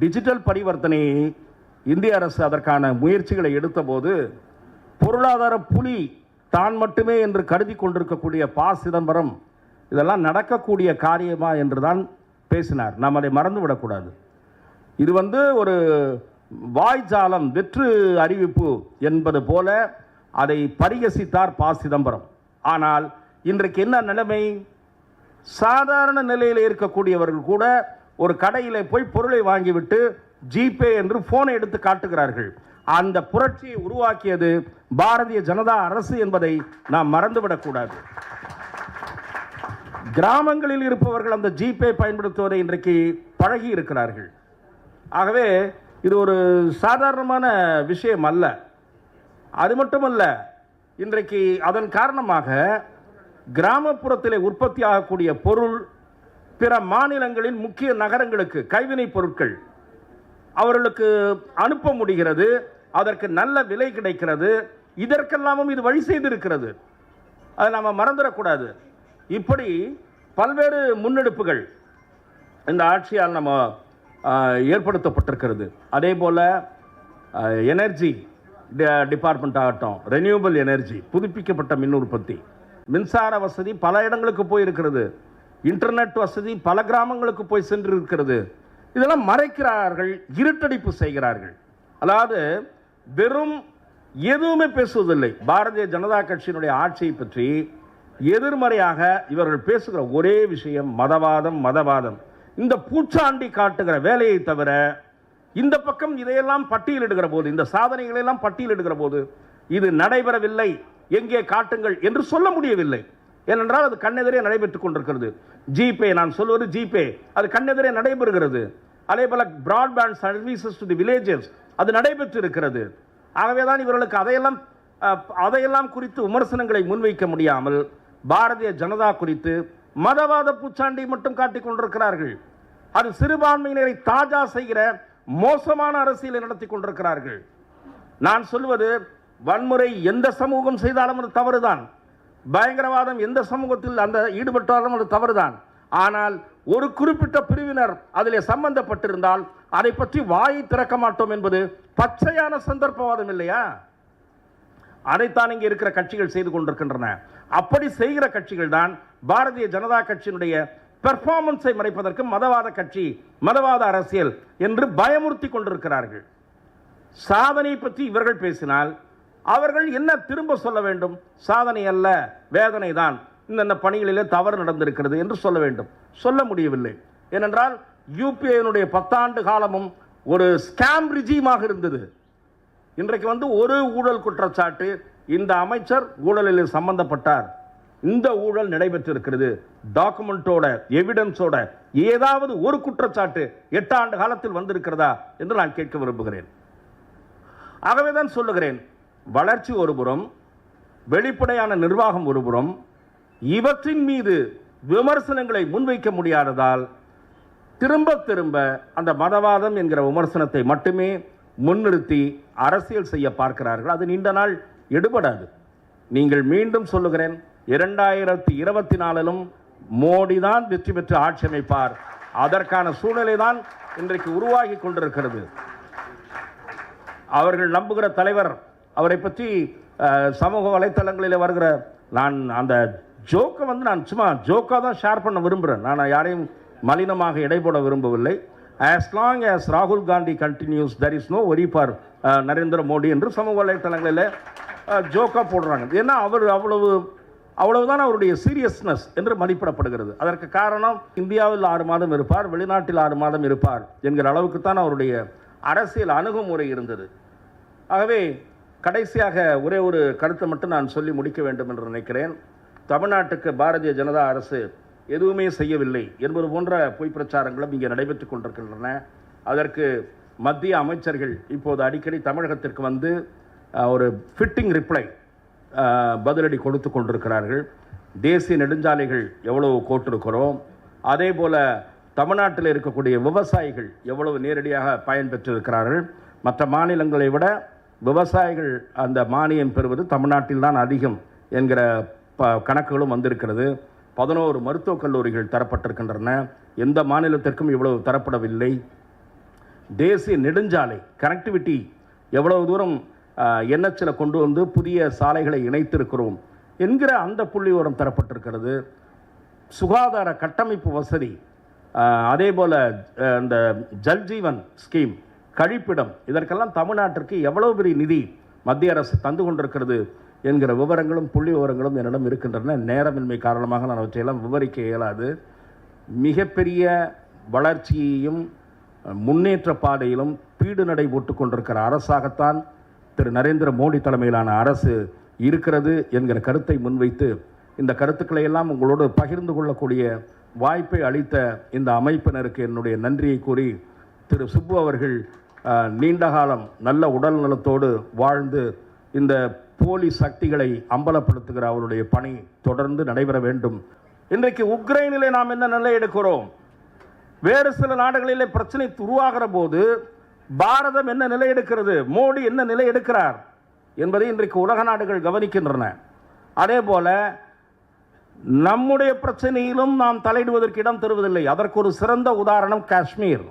Digital பரிவர்த்தனையை இந்திய அரசு அதற்கான முயற்சிகளை எடுத்தபோது பொருளாதார புலி தான் மட்டுமே என்று கருதி கொண்டிருக்கக்கூடிய பா. சிதம்பரம் இதெல்லாம் நடக்கக்கூடிய காரியமா என்று தான் பேசினார். நாம் அதை மறந்து விடக்கூடாது இது வந்து ஒரு வாய்ஜாலம் வெற்று அறிவிப்பு என்பது போல அதை பரிகசித்தார் பா. சிதம்பரம். ஆனால் இன்றைக்கு என்ன நிலைமை? சாதாரண நிலையில் இருக்கக்கூடியவர்கள் கூட ஒரு கடையில் போய் பொருளை வாங்கிவிட்டு ஜிபே என்று போனை எடுத்து காட்டுகிறார்கள். அந்த புரட்சியை உருவாக்கியது பாரதிய ஜனதா அரசு என்பதை நாம் மறந்துவிடக்கூடாது. கிராமங்களில் இருப்பவர்கள் அந்த ஜிபே பயன்படுத்துவதை இன்றைக்கு பழகி இருக்கிறார்கள். ஆகவே இது ஒரு சாதாரணமான விஷயம் அல்ல. அது மட்டுமல்ல இன்றைக்கு அதன் காரணமாக கிராமப்புறத்திலே உற்பத்தி ஆகக்கூடிய பொருள் பிற மாநிலங்களின் முக்கிய நகரங்களுக்கு கைவினைப் பொருட்கள் அவர்களுக்கு அனுப்ப முடிகிறது அதற்கு நல்ல விலை கிடைக்கிறது இதற்கெல்லாமும் இது வழி செய்திருக்கிறது. அதை நாம் மறந்துடக்கூடாது. இப்படி பல்வேறு முன்னெடுப்புகள் இந்த ஆட்சியால் நம்ம ஏற்படுத்தப்பட்டிருக்கிறது. அதே போல் எனர்ஜி டிபார்ட்மெண்ட் ஆகட்டும் ரெனியூவபிள் எனர்ஜி புதுப்பிக்கப்பட்ட மின் உற்பத்தி. மின்சார வசதி பல இடங்களுக்கு போயிருக்கிறது. இன்டர்நெட் வசதி பல கிராமங்களுக்கு போய் சென்று இருக்கிறது இதெல்லாம் மறைக்கிறார்கள் இருட்டடிப்பு செய்கிறார்கள். அதாவது வெறும் எதுவுமே பேசுவதில்லை. பாரதிய ஜனதா கட்சியினுடைய ஆட்சியை பற்றி எதிர்மறையாக இவர்கள் பேசுகிற ஒரே விஷயம் மதவாதம் மதவாதம். இந்த பூச்சாண்டி காட்டுகிற வேலையை தவிர இந்த பக்கம் இதையெல்லாம் பட்டியலிடுகிற போது இந்த சாதனைகளை எல்லாம் பட்டியலிடுகிற போது இது நடைபெறவில்லை. எங்கே காட்டுங்கள் என்று சொல்ல முடியவில்லை. ஏனென்றால் அது கண்ணெதிரே நடைபெற்றுக் கொண்டிருக்கிறது. ஜிபே நான் சொல்வது ஜிபே. அது கண்ணெதிரே நடைபெறுகிறது. அதே போல broadband services to the villages அது நடைபெற்று இருக்கிறது ஆகவே தான் இவர்களுக்கு அதையெல்லாம் அதையெல்லாம் குறித்து விமர்சனங்களை முன்வைக்க முடியாமல் பாரதிய ஜனதா குறித்து மதவாத பூச்சாண்டி மட்டும் காட்டிக் கொண்டிருக்கிறார்கள். அது சிறுபான்மையினரை தாஜா செய்கிற மோசமான அரசியலை நடத்தி கொண்டிருக்கிறார்கள். நான் சொல்வது வன்முறை எந்த சமூகம் செய்தாலும் அது தவறுதான். பயங்கரவாதம் எந்த சமூகத்தில் அந்த ஈடுபட்டாலும் அது தவறுதான். ஆனால் ஒரு குறிப்பிட்ட பிரிவினர் அதிலே சம்பந்தப்பட்டிருந்தால் அதை பற்றி வாயை திறக்க மாட்டோம் என்பது பச்சையான சந்தர்ப்பவாதம் இல்லையா? அதைத்தான் இங்கே இருக்கிற கட்சிகள் செய்து கொண்டிருக்கின்றன. அப்படி செய்கிற கட்சிகள் தான் பாரதிய ஜனதா கட்சியினுடைய பெர்ஃபார்மன்ஸை மறைப்பதற்கு மதவாத கட்சி மதவாத அரசியல் என்று பயமுறுத்தி கொண்டிருக்கிறார்கள். சாதனை பற்றி இவர்கள் பேசினால் அவர்கள் என்ன திரும்ப சொல்ல வேண்டும்? சாதனை அல்ல வேதனை தான். இந்த பணிகளிலே தவறு நடந்திருக்கிறது என்று சொல்ல வேண்டும். சொல்ல முடியவில்லை. ஏனென்றால் யூபிஐனுடைய பத்தாண்டு காலமும் ஒரு ஸ்கேம் ரிஜியமாக இருந்தது. இன்றைக்கு வந்து ஒரு ஊழல் குற்றச்சாட்டு இந்த அமைச்சர் ஊழலில் சம்பந்தப்பட்டார். இந்த ஊழல் நடைபெற்றிருக்கிறது. டாக்குமெண்டோட எவிடன்ஸோட ஏதாவது ஒரு குற்றச்சாட்டு எட்டு ஆண்டு காலத்தில் வந்திருக்கிறதா என்று நான் கேட்க விரும்புகிறேன். ஆகவே தான் சொல்லுகிறேன். வளர்ச்சி ஒருபுறம் வெளிப்படையான நிர்வாகம் ஒருபுறம் இவற்றின் மீது விமர்சனங்களை முன்வைக்க முடியாததால் திரும்ப திரும்ப அந்த மதவாதம் என்கிற விமர்சனத்தை மட்டுமே முன்னிறுத்தி அரசியல் செய்ய பார்க்கிறார்கள். அது நீண்ட நாள் எடுபடாது. நீங்கள் மீண்டும் சொல்லுகிறேன் இரண்டாயிரத்தி இருபத்தி நாலிலும் மோடி தான் வெற்றி பெற்று ஆட்சி அமைப்பார். அதற்கான சூழ்நிலை தான் இன்றைக்கு உருவாகி கொண்டிருக்கிறது. அவர்கள் நம்புகிற தலைவர் அவரை பற்றி சமூக வலைத்தளங்களில் வருகிற நான் அந்த ஜோக்கை வந்து நான் சும்மா ஜோக்காக தான் ஷேர் பண்ண விரும்புகிறேன். நான் யாரையும் மலினமாக இடைபோட விரும்பவில்லை. ஆஸ் லாங் ஆஸ் ராகுல் Gandhi continues there is no worry for Narendra Modi என்று சமூக வலைத்தளங்களில் ஜோக்காக போடுறாங்க. ஏன்னா அவர் அவ்வளவு அவ்வளவுதான் அவருடைய சீரியஸ்னஸ் என்று மதிப்பிடப்படுகிறது. அதற்கு காரணம் இந்தியாவில் ஆறு மாதம் இருப்பார் வெளிநாட்டில் ஆறு மாதம் இருப்பார் என்கிற அளவுக்கு தான் அவருடைய அரசியல் அணுகுமுறை இருந்தது. ஆகவே கடைசியாக ஒரே ஒரு கருத்தை மட்டும் நான் சொல்லி முடிக்க வேண்டும் என்று நினைக்கிறேன். தமிழ்நாட்டுக்கு பாரதிய ஜனதா அரசு எதுவுமே செய்யவில்லை என்பது போன்ற பொய் பிரச்சாரங்களும் இங்கே நடைபெற்றுக் கொண்டிருக்கின்றன. அதற்கு மத்திய அமைச்சர்கள் இப்போது அடிக்கடி தமிழகத்திற்கு வந்து ஒரு ஃபிட்டிங் ரிப்ளை பதிலடி கொடுத்து கொண்டிருக்கிறார்கள். தேசிய நெடுஞ்சாலைகள் எவ்வளவு கோட்டிருக்கிறோம். அதே போல் தமிழ்நாட்டில் இருக்கக்கூடிய விவசாயிகள் எவ்வளவு நேரடியாக பயன்பெற்றிருக்கிறார்கள் மற்ற மாநிலங்களை விட விவசாயிகள் அந்த மானியம் பெறுவது தமிழ்நாட்டில் தான் அதிகம் என்கிற ப கணக்குகளும் வந்திருக்கிறது. பதினோரு மருத்துவக் கல்லூரிகள் தரப்பட்டிருக்கின்றன. எந்த மாநிலத்திற்கும் இவ்வளவு தரப்படவில்லை. தேசிய நெடுஞ்சாலை கனெக்டிவிட்டி எவ்வளவு தூரம் என்ஹெச்சில் கொண்டு வந்து புதிய சாலைகளை இணைத்திருக்கிறோம் என்கிற அந்த புள்ளிவரம் தரப்பட்டிருக்கிறது. சுகாதார கட்டமைப்பு வசதி அதே போல் இந்த ஜல்ஜீவன் ஸ்கீம் கழிப்பிடம். இதற்கெல்லாம் தமிழ்நாட்டிற்கு எவ்வளவு பெரிய நிதி மத்திய அரசு தந்து கொண்டிருக்கிறது என்கிற விவரங்களும் புள்ளி விவரங்களும் என்னிடம் இருக்கின்றன. நேரமின்மை காரணமாக நான் அவற்றையெல்லாம் விவரிக்க இயலாது. மிகப்பெரிய வளர்ச்சியையும் முன்னேற்ற பாதையிலும் பீடு நடை போட்டு கொண்டிருக்கிற அரசாகத்தான் திரு. நரேந்திர மோடி தலைமையிலான அரசு இருக்கிறது என்கிற கருத்தை முன்வைத்து இந்த கருத்துக்களை எல்லாம் உங்களோடு பகிர்ந்து கொள்ளக்கூடிய வாய்ப்பை அளித்த இந்த அமைப்பினருக்கு என்னுடைய நன்றியை கூறி திரு. சுப்பு அவர்கள் நீண்ட காலம் நல்ல உடல் நலத்தோடு வாழ்ந்து இந்த போலி சக்திகளை அம்பலப்படுத்துகிற அவருடைய பணி தொடர்ந்து நடைபெற வேண்டும். இன்றைக்கு உக்ரைனிலே நாம் என்ன நிலை எடுக்கிறோம்? வேறு சில நாடுகளிலே பிரச்சனை உருவாகிற போது பாரதம் என்ன நிலை எடுக்கிறது? மோடி என்ன நிலை எடுக்கிறார்? என்பதை இன்றைக்கு உலக நாடுகள் கவனிக்கின்றன. அதே போல நம்முடைய பிரச்சனையிலும் நாம் தலையிடுவதற்கு இடம் தருவதில்லை. அதற்கு ஒரு சிறந்த உதாரணம் காஷ்மீர்.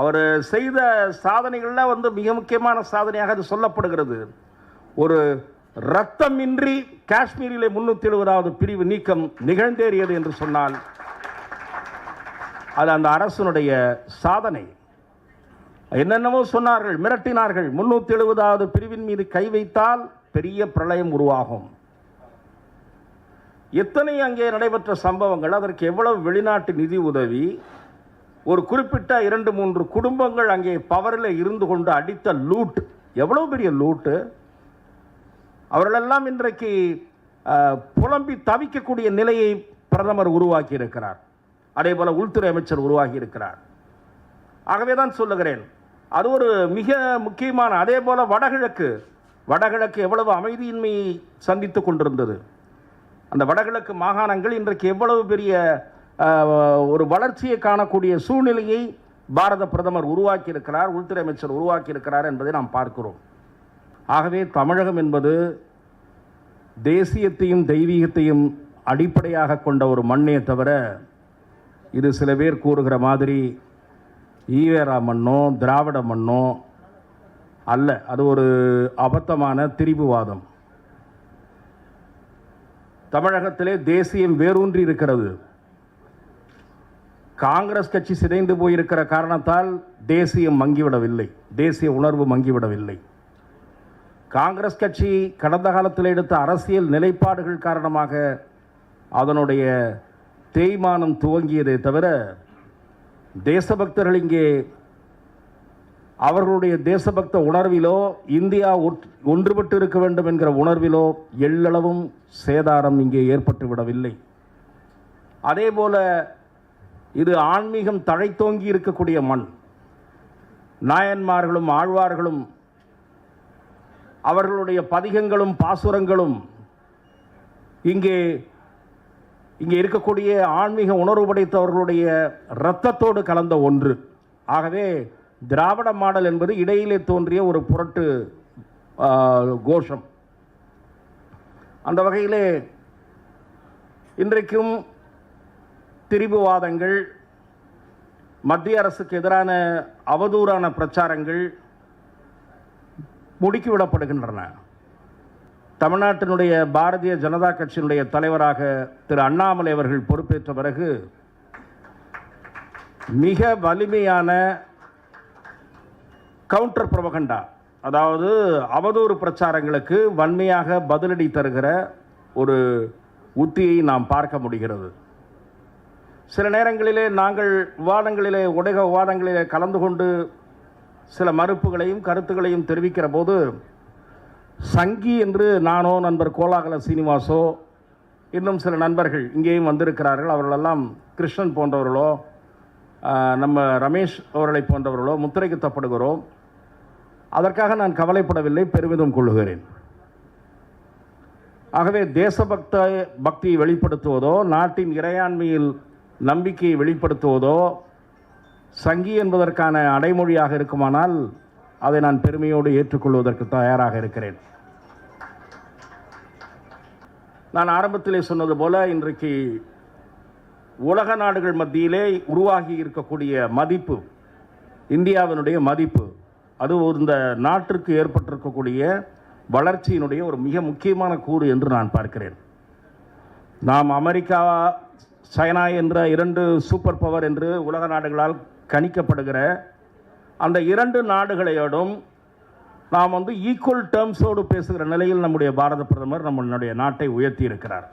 அவர் செய்த சாதனைகளில் வந்து மிக முக்கியமான சாதனையாக அது சொல்லப்படுகிறது. ஒரு ரத்தமின்றி காஷ்மீரிலே முன்னூற்றி எழுபதாவது பிரிவு நீக்கம் நிகழ்ந்தேறியது என்று சொன்னால் அது அந்த அரசனுடைய சாதனை. என்னென்னவோ சொன்னார்கள் மிரட்டினார்கள். முன்னூற்றி எழுபதாவது பிரிவின் மீது கை வைத்தால் பெரிய பிரளயம் உருவாகும். எத்தனை அங்கே நடைபெற்ற சம்பவங்கள் அதற்கு எவ்வளவு வெளிநாட்டு நிதி உதவி ஒரு குறிப்பிட்ட இரண்டு மூன்று குடும்பங்கள் அங்கே பவரில் இருந்து கொண்டு அடித்த லூட். எவ்வளோ பெரிய லூட்டு அவர்களெல்லாம் இன்றைக்கு புலம்பி தவிக்கக்கூடிய நிலையை பிரதமர் உருவாக்கி இருக்கிறார் அதே போல உள்துறை அமைச்சர் உருவாகி இருக்கிறார் ஆகவே தான் சொல்லுகிறேன் அது ஒரு மிக முக்கியமான அதே போல் வடகிழக்கு வடகிழக்கு எவ்வளவு அமைதியின்மையை சந்தித்து கொண்டிருந்தது. அந்த வடகிழக்கு மாகாணங்கள் இன்றைக்கு எவ்வளவு பெரிய ஒரு வளர்ச்சியை காணக்கூடிய சூழ்நிலையை பாரத பிரதமர் உருவாக்கியிருக்கிறார் உள்துறை அமைச்சர் உருவாக்கியிருக்கிறார் என்பதை நாம் பார்க்கிறோம். ஆகவே தமிழகம் என்பது தேசியத்தையும் தெய்வீகத்தையும் அடிப்படையாக கொண்ட ஒரு மண்ணே தவிர இது சில பேர் கூறுகிற மாதிரி ஈவேரா மண்ணோ திராவிட மண்ணோ அல்ல. அது ஒரு அபத்தமான திரிபுவாதம். தமிழகத்திலே தேசியம் வேரூன்றி இருக்கிறது. காங்கிரஸ் கட்சி சிதைந்து போயிருக்கிற காரணத்தால் தேசியம் மங்கிவிடவில்லை. தேசிய உணர்வு மங்கிவிடவில்லை. காங்கிரஸ் கட்சி கடந்த காலத்தில் எடுத்த அரசியல் நிலைப்பாடுகள் காரணமாக அதனுடைய தேய்மானம் துவங்கியதே தவிர தேசபக்தர்கள் இங்கே அவர்களுடைய தேசபக்த உணர்விலோ இந்தியா ஒற்- ஒன்றுபட்டு இருக்க வேண்டும் என்கிற உணர்விலோ எள்ளளவும் சேதாரம் இங்கே ஏற்பட்டு விடவில்லை அதே இது ஆன்மீகம் தழைத்தோங்கி இருக்கக்கூடிய மண். நாயன்மார்களும் ஆழ்வார்களும் அவர்களுடைய பதிகங்களும் பாசுரங்களும் இங்கே இங்கே இருக்கக்கூடிய ஆன்மீக உணர்வு படைத்தவர்களுடைய இரத்தத்தோடு கலந்த ஒன்று. ஆகவே திராவிட மாடல் என்பது இடையிலே தோன்றிய ஒரு புரட்டு கோஷம். அந்த வகையிலே இன்றைக்கும் திரிபுவாதங்கள் மத்திய அரசுக்கு எதிரான அவதூறான பிரச்சாரங்கள் முடுக்கிவிடப்படுகின்றன. தமிழ்நாட்டினுடைய பாரதிய ஜனதா கட்சியினுடைய தலைவராக திரு அண்ணாமலை அவர்கள் பொறுப்பேற்ற பிறகு மிக வலிமையான கவுண்டர் புரபகண்டா அதாவது அவதூறு பிரச்சாரங்களுக்கு வன்மையாக பதிலடி தருகிற ஒரு உத்தியை நாம் பார்க்க முடிகிறது. சில நேரங்களிலே நாங்கள் விவாதங்களிலே உடைக விவாதங்களிலே கலந்து கொண்டு சில மறுப்புகளையும் கருத்துக்களையும் தெரிவிக்கிற போது சங்கி என்று நானோ நண்பர் கோலாகல சீனிவாசோ இன்னும் சில நண்பர்கள் இங்கேயும் வந்திருக்கிறார்கள். அவர்களெல்லாம் கிருஷ்ணன் போன்றவர்களோ நம்ம ரமேஷ் அவர்களை போன்றவர்களோ முத்திரைக்குத்தப்படுகிறோம். அதற்காக நான் கவலைப்படவில்லை பெருமிதம் கொள்ளுகிறேன். ஆகவே தேசபக்த பக்தியை வெளிப்படுத்துவதோ நாட்டின் இறையாண்மையில் நம்பிக்கையை வெளிப்படுத்துவதோ சங்கி என்பதற்கான அடைமொழியாக இருக்குமானால் அதை நான் பெருமையோடு ஏற்றுக்கொள்வதற்கு தயாராக இருக்கிறேன். நான் ஆரம்பத்திலே சொன்னது போல இன்றைக்கு உலக நாடுகள் மத்தியிலே உருவாகி இருக்கக்கூடிய மதிப்பு இந்தியாவினுடைய மதிப்பு அது இந்த நாட்டிற்கு ஏற்பட்டிருக்கக்கூடிய வளர்ச்சியினுடைய ஒரு மிக முக்கியமான கூறு என்று நான் பார்க்கிறேன். நாம் அமெரிக்கா சைனா என்ற இரண்டு சூப்பர் பவர் என்று உலக நாடுகளால் கணிக்கப்படுகிற அந்த இரண்டு நாடுகளையோடும் நாம் வந்து ஈக்குவல் டேர்ம்ஸோடு பேசுகிற நிலையில் நம்முடைய பாரத பிரதமர் நம்மளுடைய நாட்டை உயர்த்தி இருக்கிறார்.